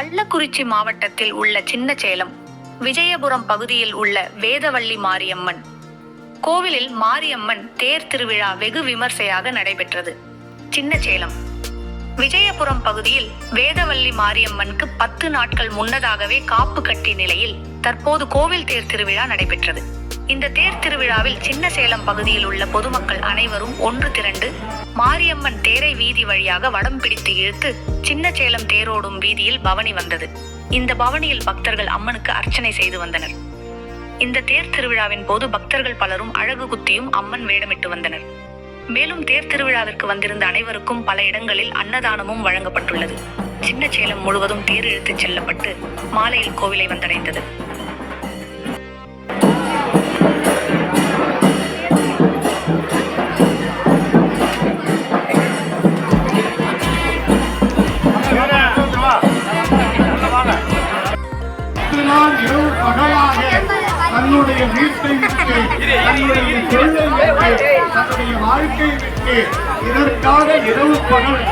கள்ளக்குறிச்சி மாவட்டத்தில் உள்ள சின்னசேலம் விஜயபுரம் பகுதியில் உள்ள வேதவள்ளி மாரியம்மன். கோவிலில் மாரியம்மன் தேர் திருவிழா வெகு விமர்சையாக நடைபெற்றது. சின்னசேலம். விஜயபுரம் பகுதியில் வேதவள்ளி மாரியம்மனுக்கு பத்து நாட்கள் முன்னதாகவே காப்பு கட்டி நிலையில் தற்போது கோவில் தேர் திருவிழா நடைபெற்றது. இந்த தேர் திருவிழாவில் சின்னசேலம் பகுதியில் உள்ள பொதுமக்கள் அனைவரும் ஒன்று திரண்டு மாரியம்மன் தேரை வீதி வழியாக வடம் பிடித்து இழுத்து சின்ன சேலம் தேரோடும் வீதியில் பவனி வந்தது. இந்த பவனியில் பக்தர்கள் அம்மனுக்கு அர்ச்சனை செய்து வந்தனர். இந்த தேர் திருவிழாவின் போது பக்தர்கள் பலரும் அழகு குத்தியும் அம்மன் வேடமிட்டு வந்தனர். மேலும் தேர் திருவிழாவிற்கு வந்திருந்த அனைவருக்கும் பல இடங்களில் அன்னதானமும் வழங்கப்பட்டுள்ளது. சின்னசேலம் முழுவதும் தேர் இழுத்துச் செல்லப்பட்டு மாலையில் கோவிலை வந்தடைந்தது. நான் இரவு பகலாக தன்னுடைய வீட்டை விட்டு தன்னுடைய தொழிலை விட்டு தன்னுடைய வாழ்க்கை விட்டு இதற்காக இரவு பகல்